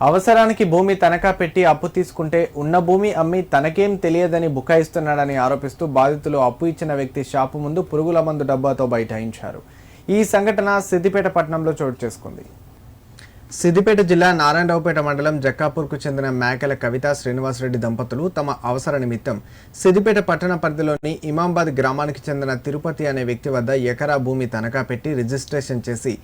అవసరానికి భూమి తనఖా పెట్టి అప్పు తీసుకుంటే ఉన్న భూమి అమ్మి తనకేం తెలియదని బుకాయిస్తున్నాడని ఆరోపిస్తూ బాధితులు అప్పు ఇచ్చిన వ్యక్తి షాపు ముందు పురుగుల మందు డబ్బాతో బైఠాయించారు. ఈ సంఘటన సిద్దిపేట పట్టణంలో చోటు చేసుకుంది. సిద్దిపేట జిల్లా నారాయణరావుపేట మండలం జక్కాపూర్కు చెందిన మేకల కవిత శ్రీనివాసరెడ్డి దంపతులు తమ అవసర నిమిత్తం సిద్దిపేట పట్టణ పరిధిలోని ఇమాంబాద్ గ్రామానికి చెందిన తిరుపతి అనే వ్యక్తి వద్ద ఎకరా భూమి తనఖా పెట్టి రిజిస్ట్రేషన్ చేసి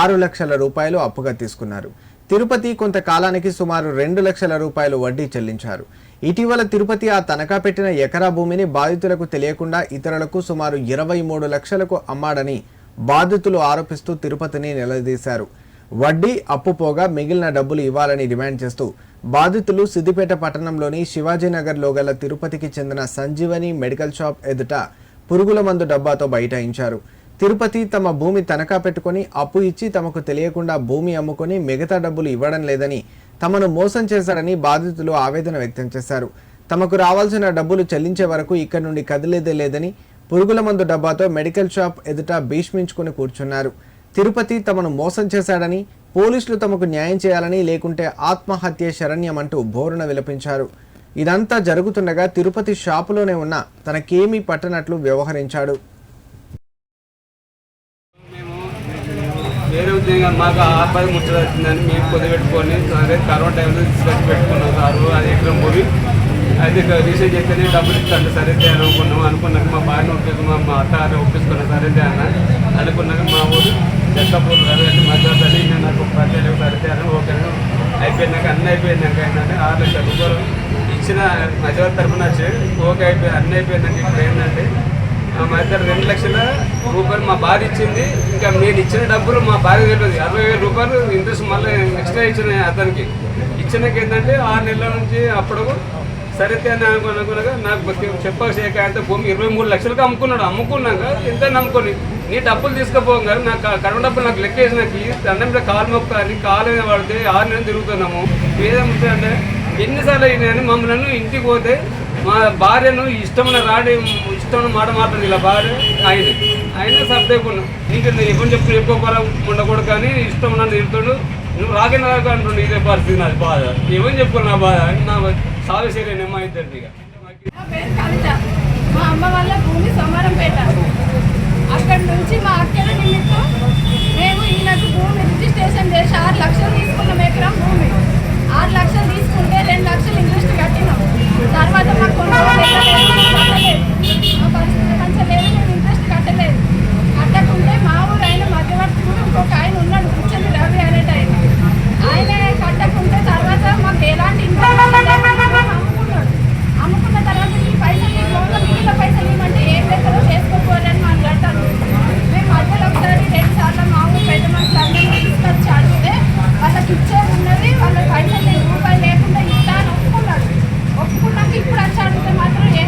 ఆరు లక్షల రూపాయలు అప్పుగా తీసుకున్నారు. తిరుపతి కొంతకాలానికి సుమారు రెండు లక్షల రూపాయలు వడ్డీ చెల్లించారు. ఇటీవల తిరుపతి ఆ తనఖా పెట్టిన ఎకరా భూమిని బాధితులకు తెలియకుండా ఇతరులకు సుమారు ఇరవై మూడు లక్షలకు అమ్మాడని బాధితులు ఆరోపిస్తూ తిరుపతిని నిలదీశారు. వడ్డీ అప్పు పోగా మిగిలిన డబ్బులు ఇవ్వాలని డిమాండ్ చేస్తూ బాధితులు సిద్దిపేట పట్టణంలోని శివాజీనగర్లో గల తిరుపతికి చెందిన సంజీవని మెడికల్ షాప్ ఎదుట పురుగుల మందు డబ్బాతో బైఠాయించారు. తిరుపతి తమ భూమి తనఖా పెట్టుకొని అప్పు ఇచ్చి తమకు తెలియకుండా భూమి అమ్ముకొని మిగతా డబ్బులు ఇవ్వడం లేదని తమను మోసం చేశారని బాధితులు ఆవేదన వ్యక్తం చేశారు. తమకు రావాల్సిన డబ్బులు చెల్లించే వరకు ఇక్కడి నుండి కదిలేదే లేదని పురుగుల మందు డబ్బాతో మెడికల్ షాప్ ఎదుట భీష్మించుకుని కూర్చున్నారు. తిరుపతి తమను మోసం చేశాడని పోలీసులు తమకు న్యాయం చేయాలని లేకుంటే ఆత్మహత్య శరణ్యమంటూ బోరున విలపించారు. ఇదంతా జరుగుతుండగా తిరుపతి షాపులోనే ఉన్న తనకేమీ పట్టనట్లు వ్యవహరించాడు మేము వేరే ఉద్యోగం మాకు ఆపద ముచ్చట వచ్చిందని మేము కుదిపెట్టుకొని అదే కరోనా టైంలో తీసుకొచ్చి పెట్టుకున్నాం సార్ అది ఎక్కడ పోయి అది రీసెంట్ చెప్తేనే డబ్బులు ఇస్తాను సరే అనుకున్నాం. అనుకున్నాక మా భార్య ఒప్పించుకు మా మా అత్త ఒప్పించుకున్నాం సరే అన్న. అనుకున్నాక మా ఊరు చెత్తపూర్ అదే మధ్యవర్తి ఇంకా నాకు ప్రత్యేక సరే అని ఓకే అయిపోయినాక అన్నీ అయిపోయినాక ఏంటంటే ఆరు లక్షల రూపాయలు ఇచ్చిన మధ్యవర్తి తరఫున వచ్చి ఓకే అయిపోయి అన్నీ అయిపోయినాక ఇప్పుడు ఏంటంటే మా మధ్య రెండు లక్షల రూపాయలు మా భార్య ఇచ్చింది. ఇంకా నేను ఇచ్చిన డబ్బులు మా భార్య తెలియదు. అరవై వేల రూపాయలు ఇంట్రెస్ట్ మళ్ళీ ఎక్స్ట్రా ఇచ్చిన అతనికి. ఇచ్చినాక ఏంటంటే ఆరు నెలల నుంచి అప్పుడు సరే అని అనుకుని అనుకున్నాక నాకు చెప్పక అయితే భూమి ఇరవై మూడు లక్షలకు అమ్ముకున్నాడు. అమ్ముకున్నాక ఎంత నమ్ముకొని నీ డబ్బులు తీసుకుపోగా నాకు కరోనా డబ్బులు నాకు లెక్క వేసి నాకు దండం మీద కాలు మొక్క అని కాలు పడితే ఆరు నెలలు తిరుగుతున్నాము. ఏదేముంటుందంటే ఎన్నిసార్లు అయినాయని మమ్మల్ని ఇంటికి పోతే మా భార్యను ఇష్టమైన రాడి ఇష్టమైన మాట మాట్లాడింది ఇలా భార్య ఆయన. ఆయన సర్దేకున్నా. నీకు నేను చెప్పు చెప్పుకోవాలా ఉండకూడదు కానీ ఇష్టం నన్ను తిరుగుతాడు నువ్వు రాకనే రాక అంటుండు ఇదే పరిస్థితి నాది బాధ. ఏమని చెప్పుకోను నా బాధ? నా సాగు సరే మా ఇద్దరిది మా అమ్మ వాళ్ళ భూమి సోమవారంపేట అక్కడి నుంచి మా అక్కల నిమిత్తం మేము ఈయనకు భూమి రిజిస్ట్రేషన్ చేసి ఆరు లక్షలు తీసుకున్నాం ఎకరం భూమి ఆరు లక్షలు తీసుకుంటే రెండు లక్షలు ఇంట్రెస్ట్ కట్టినాం తర్వాత మాకు కొన్ని రోజులు కట్టలేదు మా పరిస్థితి మంచిగా లేదు మేము ఇంట్రెస్ట్ కట్టలేదు కట్టకుంటే మా ఊరు ఆయన మధ్యవర్తి కూడా ఇంకొక ఆయన ఉన్నాడు కూర్చొని రవి అనేట ఆయన ఆయనే కట్టకుంటే తర్వాత మాకు ఎలాంటి ఇంట్రెస్ట్ అమ్ముకున్నాడు అమ్ముకున్న తర్వాత ఈ పైసలు ఈ లోన్లో మిగిలిన పైసలు ఇవ్వమంటే ఏం లెక్కలో చేసుకోపోరని మాట్లాడతాను మేము మధ్యలో ఒకసారి రెండు సార్లు మా ఊరు పెద్ద మనుషులు అందరినీ తీసుకొచ్చి అడిగితే వాళ్ళకి ఇచ్చేది ఉన్నది వాళ్ళ పైసలు నేను రూపాయలు లేకుండా ఇస్తా అని ఒప్పుకున్నాడు. ఒప్పుకున్నాక ఇప్పుడు వచ్చి అడిగితే మాత్రం ఏ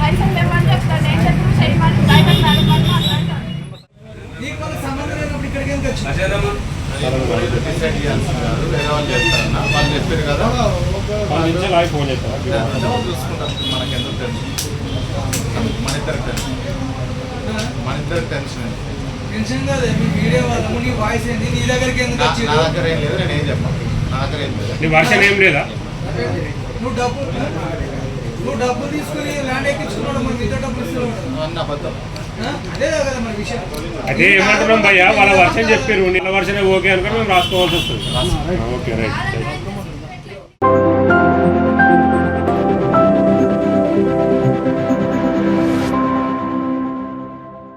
పైసలు లేవని చెప్తాను ఏం చెప్తాను చేయమని నడపని వాళ్ళ చెప్పారు కదా. వాళ్ళ నుంచి లాగి ఫోన్ చేస్తాను అంటే వాళ్ళు చూసుకుంటారు. మనకి ఎందుకు టెన్షన్? మన ఇద్దరికి టెన్షన్. మన ఇద్దరికి టెన్షన్? టెన్షన్ కాదు మీ వీడియో వాళ్ళము నీ వాయిస్ ఏంటి? నీ దగ్గరికి ఎందుకు నా వచ్చి నా దగ్గర ఏం లేదు నేను ఏం చెప్పాను. నా దగ్గర ఏం లేదు. నీ వర్షన్ ఏం లేదా? నువ్వు డబ్బు నువ్వు డబ్బు తీసుకుని ల్యాండ్ ఎక్కించుకున్నాడు మరి మీతో డబ్బులు ఇస్తున్నాడు అన్న అబద్ధం? అదే ఏమంటున్నాం భయ్యా వాళ్ళ వర్షన్ చెప్పారు నీళ్ళ వర్షనే ఓకే అనుకుని మేము రాసుకోవాల్సి వస్తుంది. Okay right right.